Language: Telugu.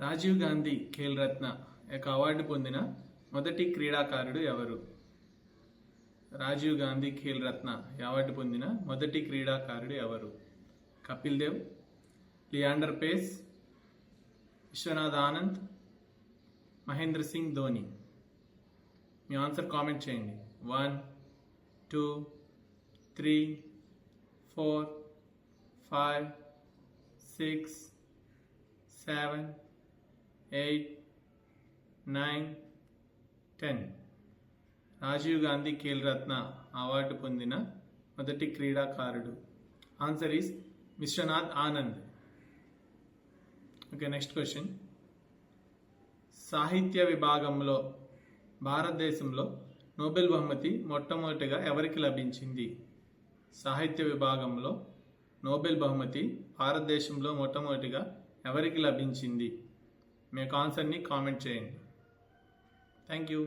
రాజీవ్ గాంధీ ఖేల్ రత్న యొక్క అవార్డు పొందిన మొదటి క్రీడాకారుడు ఎవరు? రాజీవ్ గాంధీ ఖేల్ రత్న ఈ అవార్డు పొందిన మొదటి క్రీడాకారుడు ఎవరు? కపిల్ దేవ్ లియాండర్ పేస్ విశ్వనాథ్ ఆనంద్ మహేంద్ర సింగ్ ధోని. మీ ఆన్సర్ కామెంట్ చేయండి. One two three four five six seven eight nine ten. Rajiv Gandhi Khel Ratna award పొందిన మొదటి క్రీడాకారుడు. Answer is Vishwanath Anand. Okay next question. సాహిత్య విభాగంలో భారతదేశంలో నోబెల్ బహుమతి మొట్టమొదటిగా ఎవరికి లభించింది? సాహిత్య విభాగంలో నోబెల్ బహుమతి భారతదేశంలో మొట్టమొదటిగా ఎవరికి లభించింది? మీ యొక్క ఆన్సర్ని కామెంట్ చేయండి థ్యాంక్ యూ